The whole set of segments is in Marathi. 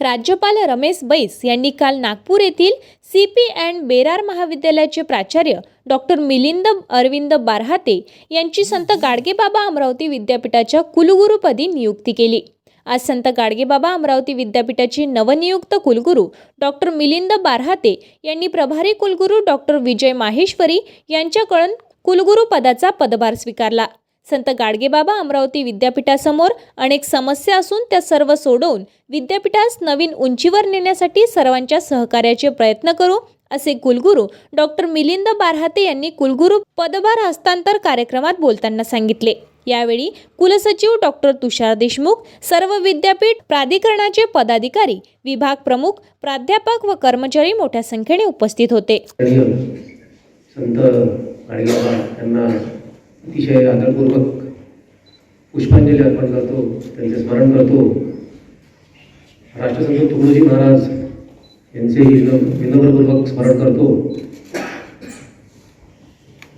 राज्यपाल रमेश बैस यांनी काल नागपूर येथील सी पी अँड बेरार महाविद्यालयाचे प्राचार्य डॉक्टर मिलिंद अरविंद बारहाते यांची संत गाडगेबाबा अमरावती विद्यापीठाच्या कुलगुरूपदी नियुक्ती केली. आज संत गाडगेबाबा अमरावती विद्यापीठाचे नवनियुक्त कुलगुरू डॉक्टर मिलिंद बारहाते यांनी प्रभारी कुलगुरू डॉक्टर विजय माहेश्वरी यांच्याकडून कुलगुरू पदाचा पदभार स्वीकारला. संत गाडगेबाबा अमरावती विद्यापीठासमोर अनेक समस्या असून त्या सर्व सोडवून विद्यापीठास नवीन उंचीवर नेण्यासाठी सर्वांच्या सहकार्याचे प्रयत्न करू असे कुलगुरू डॉक्टर मिलिंद बारहाते यांनी कुलगुरू पदभार हस्तांतर कार्यक्रमात बोलताना सांगितले. यावेळी कुलसचिव डॉक्टर तुषार देशमुख सर्व विद्यापीठ प्राधिकरणाचे पदाधिकारी विभाग प्रमुख प्राध्यापक व कर्मचारी मोठ्या संख्येने उपस्थित होते. अतिशय आदरपूर्वक पुष्पांजली अर्पण करतो त्यांचे स्मरण करतो. राष्ट्रसंत तुकडोजी महाराज यांचेही विनम्रपूर्वक स्मरण करतो.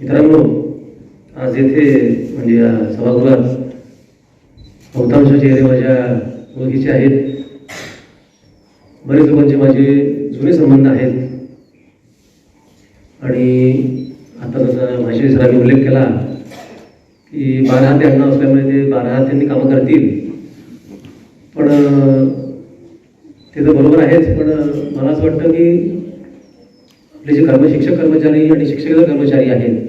मित्रांनो आज येथे म्हणजे या सभागृहात बहुतांश चेहरे माझ्या ओळखीचे आहेत. बरेच लोकांचे माझे जुने संबंध आहेत. आणि आता जसं माझ्या सरांनी उल्लेख केला की बारा हाती अण्णा असल्यामुळे ते बारा हात्यांनी कामं करतील. पण ते तर बरोबर आहेच पण मला असं वाटतं की आपले जे कर्मशिक्षक कर्मचारी आणि शिक्षकेतर कर्मचारी आहेत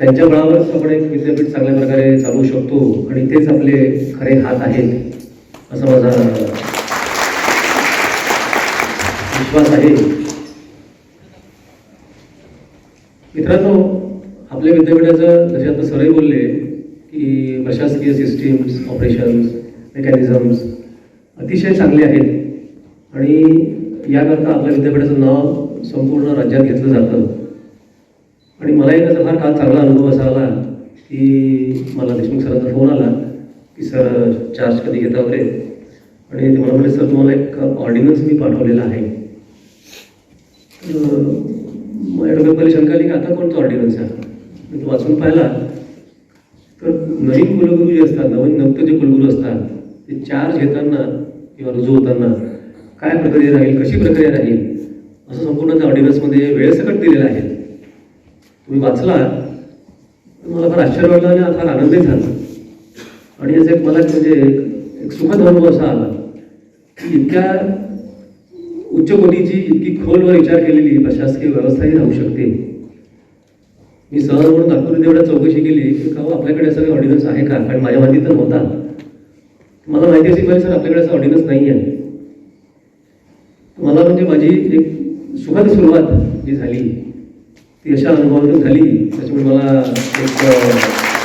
त्यांच्या बळावरच आपण एक विद्यापीठ चांगल्या प्रकारे चालवू शकतो आणि तेच आपले खरे हात आहेत असं माझा विश्वास आहे. मित्रांनो आपल्या विद्यापीठाचं जसे आता सरही बोलले की प्रशासकीय सिस्टीम्स ऑपरेशन्स मेकॅनिझम्स अतिशय चांगले आहेत. आणि याकरता आपल्या विद्यापीठाचं नाव संपूर्ण राज्यात घेतलं जातं. आणि मलाही त्याचा फार काल चांगला अनुभव असा आला की मला देशमुख सरांचा फोन आला की सर चार्ज कधी घेता वगैरे? आणि ते मला म्हणे सर तुम्हाला एक ऑर्डिनन्स मी पाठवलेला आहे. तर माझ्या डोक्यात पहिले शंका आली की आता कोणतं ऑर्डिनन्स आहे? मी तो वाचून पाहिला. तर नवीन कुलगुरू जे असतात नवीन नव्हते जे कुलगुरू असतात ते चार्ज घेताना किंवा रुजू होताना काय प्रक्रिया राहील कशी प्रक्रिया राहील असं संपूर्ण त्या ऑर्डिनन्समध्ये वेळेसकट दिलेलं आहे. तुम्ही वाचला तर मला फार आश्चर्य वाटलं आणि फार आनंदही झाला. आणि याचा एक मला म्हणजे एक- एक सुखद अनुभव असा आला की इतक्या उच्च कोटीची इतकी खोलवर विचार केलेली प्रशासकीय व्यवस्थाही राहू शकते. मी सहज म्हणून नागपूर एवढ्या चौकशी केली की का हो, आपल्याकडे असा काही ऑर्डिनन्स आहे का? कारण माझ्या माहिती तर नव्हता मला माहिती असेल पाहिजे सर आपल्याकडे असा ऑर्डिनन्स नाही आहे मला म्हणजे माझी एक सुखद सुरुवात जी झाली ती अशा अनुभवातून झाली. त्याच्यामुळे मला एक